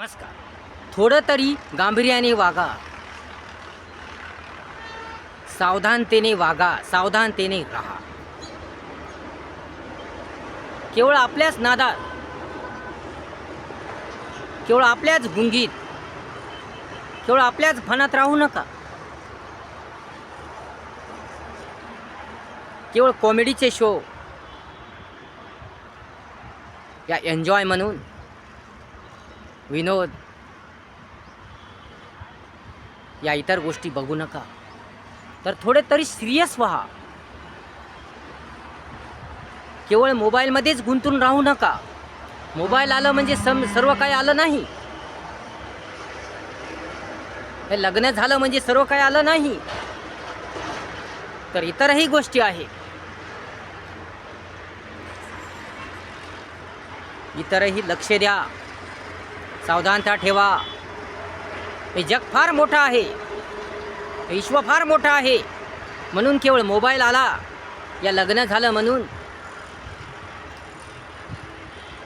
नमस्कार. थोडं तरी गांभीर्याने वागा. सावधानतेने वागा सावधानतेने राहा. केवळ आपल्याच नादात केवळ आपल्याच गुंगीत केवळ आपल्याच फनात राहू नका. केवळ कॉमेडीचे शो या एन्जॉय म्हणून विनोद या इतर गोष्टी बघू नका. तर थोडे तरी सिरियस व्हा. केवळ मोबाईलमध्येच गुंतून राहू नका. मोबाईल आलं म्हणजे सम सर्व काही आलं नाही. हे लग्न झालं म्हणजे सर्व काही आलं नाही. तर इतरही गोष्टी आहे इतरही लक्ष द्या. सावधानता ठेवा. हे जग फार मोठं आहे. विश्व फार मोठं आहे. म्हणून केवळ मोबाईल आला. या लग्न झालं म्हणून.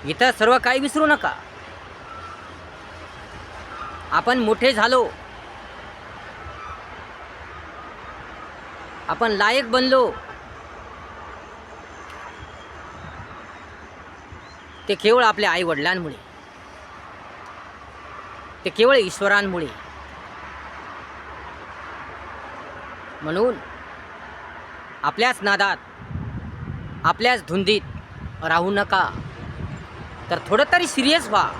इथं सर्व काही विसरू नका. आपण मोठे झालो. आपण लायक बनलो. ते केवळ आपल्या आई वडिलांमुळे ते केवळ ईश्वरांमुळे. म्हणून आपल्याच नादात आपल्याच धुंदीत राहू नका. तर थोडं तरी सिरियस व्हा.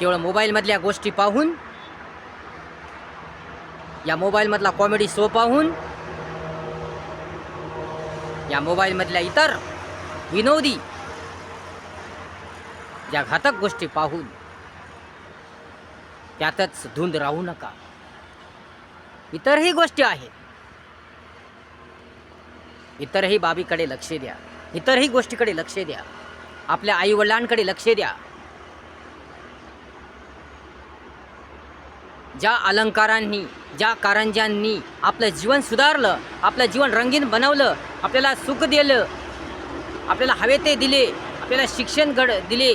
केवळ मोबाईलमधल्या गोष्टी पाहून या मोबाईलमधला कॉमेडी शो पाहून या मोबाईलमधल्या इतर विनोदी या घातक गोष्टी पाहून त्यातच धुंद राहू नका. इतरही गोष्टी आहेत. इतरही बाबीकडे लक्ष द्या. इतरही गोष्टीकडे लक्ष द्या. आपल्या आईवडिलांकडे लक्ष द्या. ज्या अलंकारांनी ज्या कारंजांनी आपलं जीवन सुधारलं आपलं जीवन रंगीन बनवलं आपल्याला सुख दिलं आपल्याला हवे ते दिले आपल्याला शिक्षण घड दिले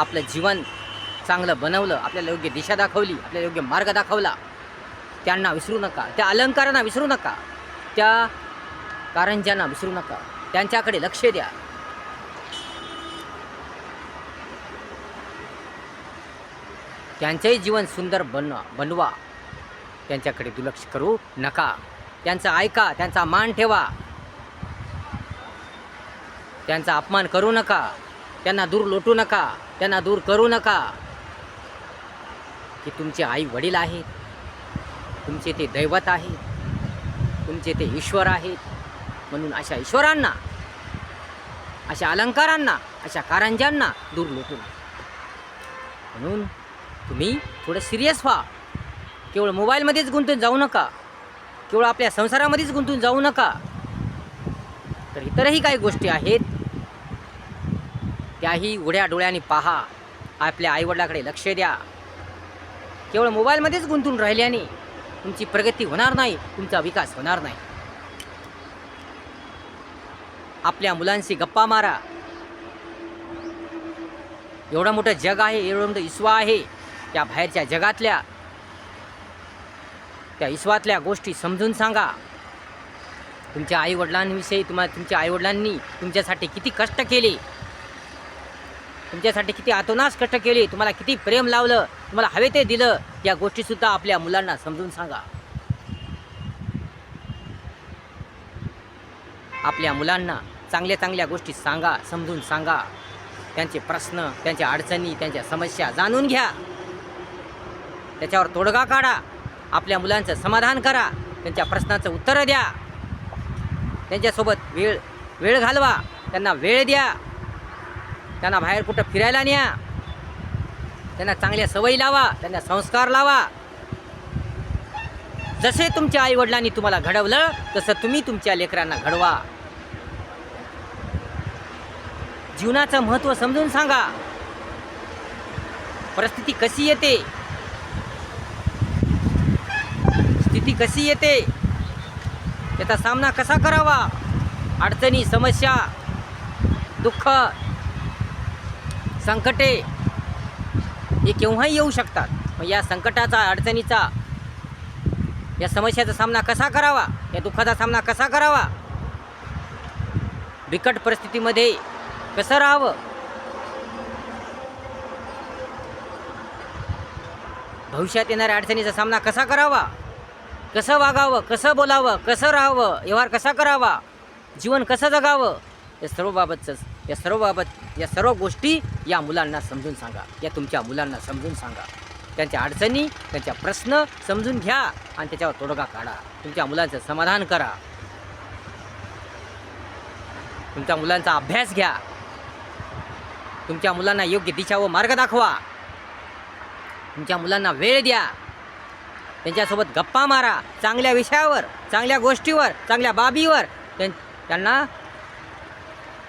आपलं जीवन चांगलं बनवलं आपल्याला योग्य दिशा दाखवली आपल्याला योग्य मार्ग दाखवला त्यांना विसरू नका त्या अलंकारांना विसरू नका त्या कारंजांना विसरू नका त्यांच्याकडे लक्ष द्या. त्यांचंही जीवन सुंदर बनवा बनवा. त्यांच्याकडे दुर्लक्ष करू नका. त्यांचं ऐका त्यांचा मान ठेवा. त्यांचा अपमान करू नका. त्यांना दूर लोटू नका त्यांना दूर करू नका. की तुमचे आई वडील आहेत तुमचे ते दैवत आहेत तुमचे ते ईश्वर आहेत. म्हणून अशा ईश्वरांना अशा अलंकारांना अशा कारंजांना दूर लोटू नका. म्हणून तुम्ही थोडं सिरियस व्हा. केवळ मोबाईलमध्येच गुंतून जाऊ नका. केवळ आपल्या संसारामध्येच गुंतून जाऊ नका. तर इतरही काही गोष्टी आहेत त्याही उड्या डोळ्याने पहा. आपल्या आईवडिलाकडे लक्ष द्या. केवळ मोबाईलमध्येच गुंतून राहिल्याने तुमची प्रगती होणार नाही तुमचा विकास होणार नाही. आपल्या मुलांशी गप्पा मारा. एवढं मोठं जग आहे एवढं मोठं ईश्वा आहे त्या बाहेरच्या जगातल्या त्या इश्वातल्या गोष्टी समजून सांगा. तुमच्या आईवडिलांविषयी तुम्हाला तुमच्या आईवडिलांनी तुमच्यासाठी किती कष्ट केले. तुमच्यासाठी किती आतोनास कष्ट केले तुम्हाला किती प्रेम लावलं तुम्हाला हवे ते दिलं या गोष्टीसुद्धा आपल्या मुलांना समजून सांगा. आपल्या मुलांना चांगल्या चांगल्या गोष्टी सांगा समजून सांगा. त्यांचे प्रश्न त्यांच्या अडचणी त्यांच्या समस्या जाणून घ्या. त्याच्यावर तोडगा काढा. आपल्या मुलांचं समाधान करा. त्यांच्या प्रश्नाचं उत्तरं द्या. त्यांच्यासोबत वेळ वेळ घालवा. त्यांना वेळ द्या. त्यांना बाहेर कुठं फिरायला न्या. त्यांना चांगल्या सवयी लावा त्यांना संस्कार लावा. जसे तुमच्या आईवडिलांनी तुम्हाला घडवलं तसं तुम्ही तुमच्या लेकरांना घडवा. जीवनाचं महत्त्व समजून सांगा. परिस्थिती कशी येते? स्थिती कशी येते? त्याचा सामना कसा करावा? अडचणी समस्या दुःख संकटे हे केव्हाही येऊ शकतात. मग या संकटाचा अडचणीचा या समस्याचा सामना कसा करावा? या दुःखाचा सामना कसा करावा? बिकट परिस्थितीमध्ये कसं राहावं? भविष्यात येणाऱ्या अडचणीचा सामना कसा करावा? कसं वागावं? कसं बोलावं? कसं राहावं? व्यवहार कसा करावा? जीवन कसं जगावं? या सर्वबाबतचं या सर्व बाबत या सर्व गोष्टी या मुलांना समजून सांगा. या तुमच्या मुलांना समजून सांगा. त्यांच्या अडचणी त्यांच्या प्रश्न समजून घ्या आणि त्याच्यावर तोडगा काढा. तुमच्या मुलांचं समाधान करा. तुमच्या मुलांचा अभ्यास घ्या. तुमच्या मुलांना योग्य दिशा व मार्ग दाखवा. तुमच्या मुलांना वेळ द्या. त्यांच्यासोबत गप्पा मारा. चांगल्या विषयावर चांगल्या गोष्टीवर चांगल्या बाबीवर. त्यां- त्यांना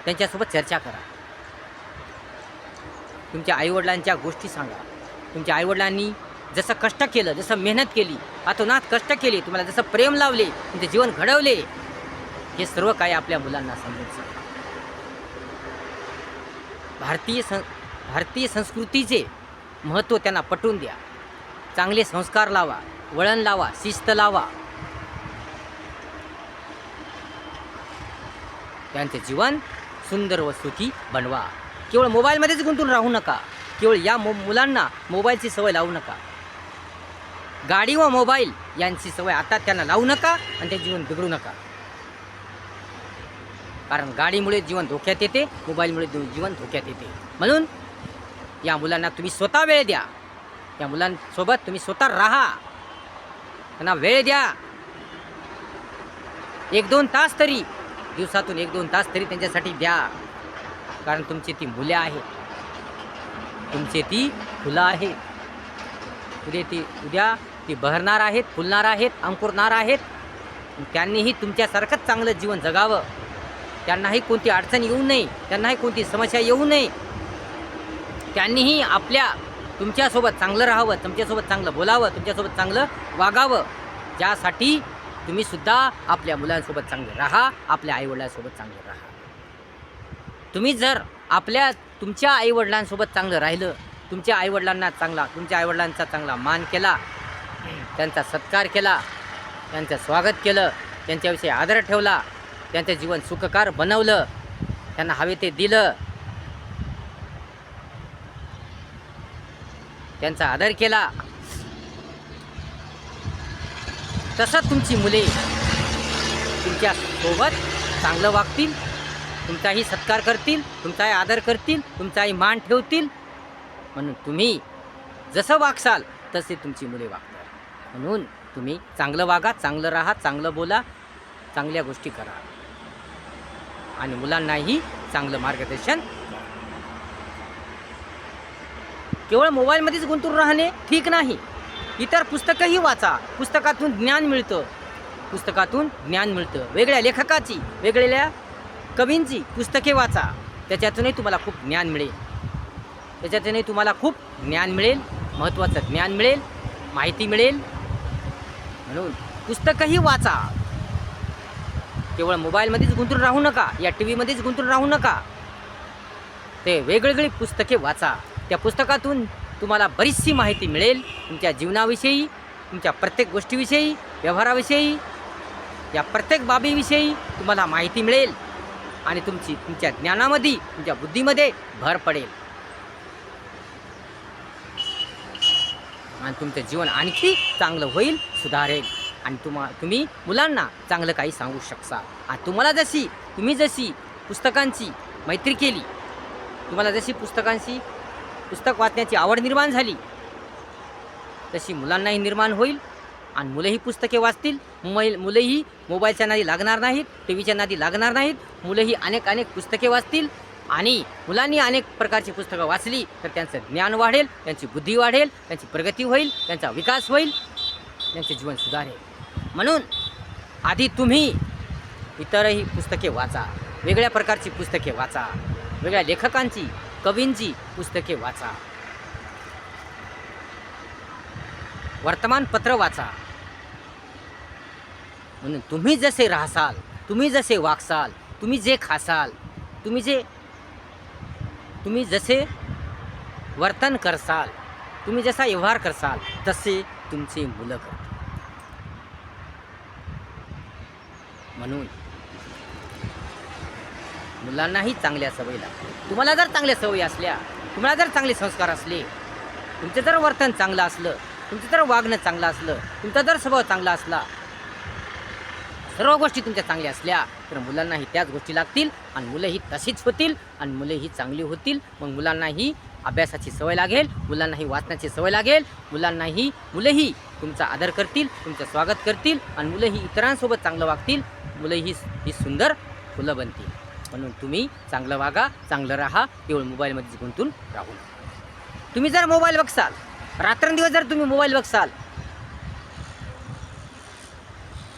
त्यांच्यासोबत चर्चा करा. तुमच्या आईवडिलांच्या गोष्टी सांगा. तुमच्या आईवडिलांनी जसं कष्ट केलं जसं मेहनत केली अतोनात कष्ट केले तुम्हाला जसं प्रेम लावले तुमचे जीवन घडवले हे सर्व काही आपल्या मुलांना समजून सांगा. भारतीय सं भारतीय संस्कृतीचे महत्त्व त्यांना पटवून द्या. चांगले संस्कार लावा वळण लावा शिस्त लावा. त्यांचे जीवन सुंदर व सुखी बनवा. केवळ मोबाईलमध्येच गुंतून राहू नका. केवळ या मो मुलांना मोबाईलची सवय लावू नका. गाडी व मोबाईल यांची सवय आता त्यांना लावू नका आणि ते जीवन बिघडू नका. कारण गाडीमुळे जीवन धोक्यात येते मोबाईलमुळे जीवन धोक्यात येते. म्हणून या मुलांना तुम्ही स्वतः वेळ द्या. या मुलांसोबत तुम्ही स्वतः राहा. त्यांना वेळ द्या. एक दोन तास तरी दिवसातून एक दोन तास तरी त्यांच्यासाठी द्या. कारण तुमची ती मुले आहेत तुमची ती फुलं आहेत उद्या ती उद्या ती बहरणार आहेत फुलणार आहेत अंकुरणार आहेत. त्यांनीही तुमच्यासारखंच चांगलं जीवन जगावं. त्यांनाही कोणती अडचण येऊ नये त्यांनाही कोणती समस्या येऊ नये. त्यांनीही आपल्या तुमच्यासोबत चांगलं राहावं तुमच्यासोबत चांगलं बोलावं तुमच्यासोबत चांगलं वागावं. ज्यासाठी तुम्ही सुद्धा आपल्या मुलांसोबत चांगले राहा आपल्या आईवडिलांसोबत चांगले राहा. तुम्ही जर आपल्या तुमच्या आईवडिलांसोबत चांगलं राहिलं तुमच्या आईवडिलांना चांगला तुमच्या आईवडिलांचा चांगला मान केला त्यांचा सत्कार केला त्यांचं स्वागत केलं त्यांच्याविषयी आदर ठेवला त्यांचं जीवन सुखकार बनवलं त्यांना हवे ते दिलं त्यांचा आदर केला तसं तुमची मुले तुमच्यासोबत चांगलं वागतील तुमचाही सत्कार करतील तुमचाही आदर करतील तुमचाही मान ठेवतील. म्हणून तुम्ही जसं वागसाल तसे तुमची मुले वागतात. म्हणून तुम्ही चांगलं वागा चांगलं राहा चांगलं बोला चांगल्या गोष्टी करा. आणि मुलांनाही चांगलं मार्गदर्शन केवळ मोबाईलमध्येच गुंतून राहणे ठीक नाही. इतर पुस्तकंही वाचा. पुस्तकातून ज्ञान मिळतं. पुस्तकातून ज्ञान मिळतं. वेगळ्या लेखकाची वेगळ्या कवींची पुस्तके वाचा. त्याच्यातूनही तुम्हाला खूप ज्ञान मिळेल. त्याच्यातूनही तुम्हाला खूप ज्ञान मिळेल. महत्त्वाचं ज्ञान मिळेल. माहिती मिळेल. म्हणून पुस्तकंही वाचा. केवळ मोबाईलमध्येच गुंतून राहू नका. या टी व्हीमध्येच गुंतून राहू नका. ते वेगवेगळी पुस्तके वाचा. त्या पुस्तकातून तुम्हाला बरीचशी माहिती मिळेल तुमच्या जीवनाविषयी तुमच्या प्रत्येक गोष्टीविषयी व्यवहाराविषयी या प्रत्येक बाबीविषयी तुम्हाला माहिती मिळेल आणि तुमची तुमच्या ज्ञानामध्ये तुमच्या बुद्धीमध्ये भर पडेल. आणि तुमचं जीवन आणखी चांगलं होईल सुधारेल. आणि तुम्हा तुम्ही मुलांना चांगलं काही सांगू शकता. आणि तुम्हाला जशी तुम्ही जशी पुस्तकांची मैत्री केली तुम्हाला जशी पुस्तकांची पुस्तक वाचण्याची आवड निर्माण झाली. तशी मुलांनाही निर्माण होईल आणि मुलंही पुस्तके वाचतील. मुल मुलंही मोबाईलच्या नादी लागणार नाहीत टी व्हीच्या नादी लागणार नाहीत. मुलंही अनेक अनेक पुस्तके वाचतील आणि मुलांनी अनेक प्रकारची पुस्तकं वाचली तर त्यांचं ज्ञान वाढेल त्यांची बुद्धी वाढेल त्यांची प्रगती होईल त्यांचा विकास होईल त्यांचे जीवन सुधारेल. म्हणून आधी तुम्ही इतरही पुस्तके वाचा वेगळ्या प्रकारची पुस्तके वाचा वेगळ्या लेखकांची कवींची पुस्तके वाचा. वर्तमानपत्र वाचा. म्हणून तुम्ही जसे राहसाल तुम्ही जसे वागसाल तुम्ही जे खासाल तुम्ही जे तुम्ही जसे वर्तन करसाल तुम्ही जसा व्यवहार करसाल तसे तुमचे मुलं करतात म्हणून मुलांनाही चांगल्या सवयी लागतात तुम्हाला जर चांगल्या सवयी असल्या तुम्हाला जर चांगले संस्कार असले तुमचं जर वर्तन चांगलं असलं तुमचं जर वागणं चांगलं असलं तुमचा जर स्वभाव चांगला असला सर्व गोष्टी तुमच्या चांगल्या असल्या तर मुलांनाही त्याच गोष्टी लागतील आणि मुलंही तशीच होतील आणि मुलंही चांगली होतील. मग मुलांनाही अभ्यासाची सवय लागेल मुलांनाही वाचण्याची सवय लागेल मुलांनाही मुलंही तुमचा आदर करतील तुमचं स्वागत करतील आणि मुलंही इतरांसोबत चांगलं वागतील मुलंही ही सुंदर फुलं बनतील. म्हणून तुम्ही चांगलं वागा चांगलं राहा केवळ मोबाईलमध्येच गुंतून राहू नका. तुम्ही जर मोबाईल बघसाल रात्रंदिवस जर तुम्ही मोबाईल बघसाल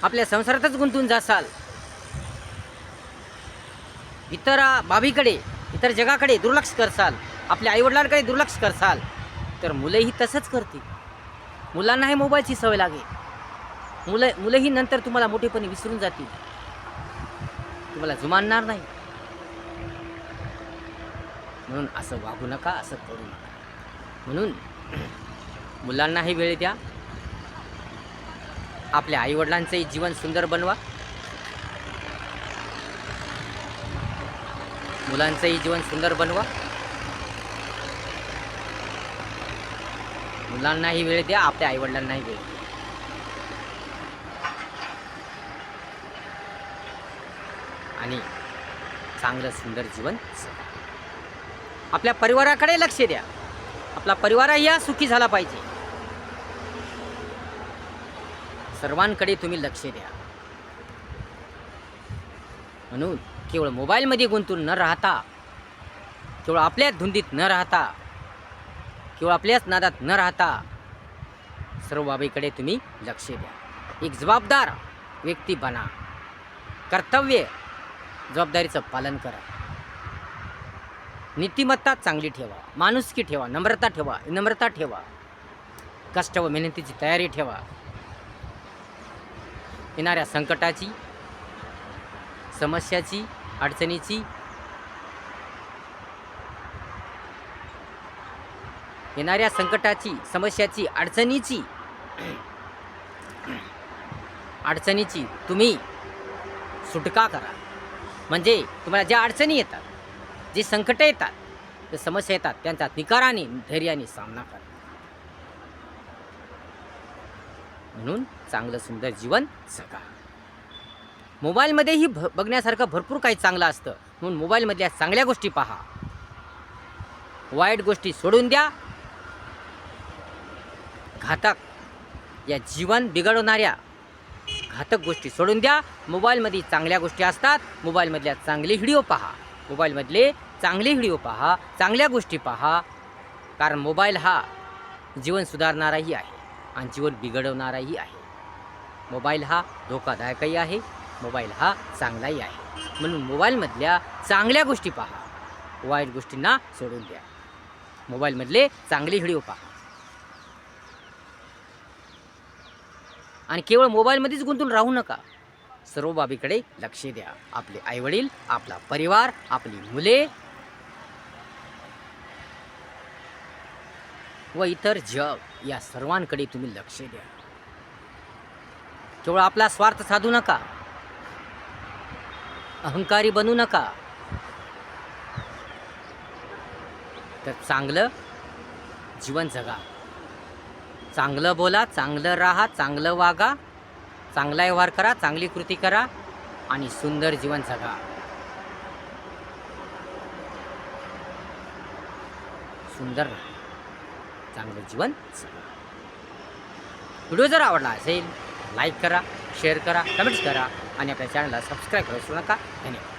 आपल्या संसारातच गुंतून जासाल इतर बाबीकडे इतर जगाकडे दुर्लक्ष करसाल आपल्या आईवडिलांकडे दुर्लक्ष करसाल तर मुलंही तसंच करतील. मुलांना हे मोबाईलची सवय लागेल. मुलं मुलंही नंतर तुम्हाला मोठेपणी विसरून जातील. तुम्हाला जुमानणार नाही. म्हणून असं वागू नका असं करू नका. म्हणून मुलांनाही वेळ द्या. आपल्या आईवडिलांचंही जीवन सुंदर बनवा. मुलांचंही जीवन सुंदर बनवा. मुलांनाही वेळ द्या आपल्या आईवडिलांनाही वेळ द्या. आणि चांगलं सुंदर जीवन जगा. आपल्या परिवाराकडे लक्ष द्या. आपला परिवारही हा सुखी झाला पाहिजे. सर्वांकडे तुम्ही लक्ष द्या. म्हणून केवळ मोबाईलमध्ये गुंतून न राहता केवळ आपल्याच धुंदीत न राहता केवळ आपल्याच नादात न राहता सर्व बाबीकडे तुम्ही लक्ष द्या. एक जबाबदार व्यक्ती बना. कर्तव्य जबाबदारीचं पालन करा. नीतिमत्ता चांगली ठेवा माणुसकी ठेवा नम्रता ठेवा नम्रता ठेवा. कष्ट व मेहनतीची तयारी ठेवा. येणाऱ्या संकटाची समस्याची अडचणीची येणाऱ्या संकटाची समस्याची अडचणीची अडचणीची तुम्ही सुटका करा. म्हणजे तुम्हाला ज्या अडचणी येतात जे संकट येतात जे समस्या येतात त्यांचा निकाराने धैर्याने सामना करा. म्हणून चांगलं सुंदर जीवन जगा. मोबाईलमध्येही भ बघण्यासारखं भरपूर काही चांगलं असतं. म्हणून मोबाईलमधल्या चांगल्या गोष्टी पहा. वाईट गोष्टी सोडून द्या. घातक या जीवन बिघडवणाऱ्या घातक गोष्टी सोडून द्या. मोबाईलमध्ये चांगल्या गोष्टी असतात. मोबाईलमधल्या चांगले व्हिडिओ पहा. मोबाईलमधले चांगले व्हिडिओ पहा चांगल्या गोष्टी पहा. कारण मोबाईल हा जीवन सुधारणाराही आहे आणि जीवन बिघडवणाराही आहे. मोबाईल हा धोकादायकही आहे मोबाईल हा चांगलाही आहे. म्हणून मोबाईलमधल्या चांगल्या गोष्टी पहा वाईट गोष्टींना सोडून द्या. मोबाईलमधले चांगले व्हिडिओ पहा. आणि केवळ मोबाईलमध्येच गुंतून राहू नका. सर्व बाबीकडे लक्ष द्या. आपले आईवडील आपला परिवार आपली मुले व इतर जग या सर्वांकडे तुम्ही लक्ष द्या. केवळ आपला स्वार्थ साधू नका. अहंकारी बनू नका. तर चांगलं जीवन जगा. चांगलं बोला चांगलं राहा चांगलं वागा. चांगला व्यवहार करा चांगली कृती करा आणि सुंदर जीवन जगा. सुंदर राहा. चांगलं जीवन जगा. व्हिडिओ जर आवडला असेल लाईक करा शेअर करा कमेंट्स करा आणि आपल्या चॅनलला सबस्क्राईब करू नका. धन्यवाद.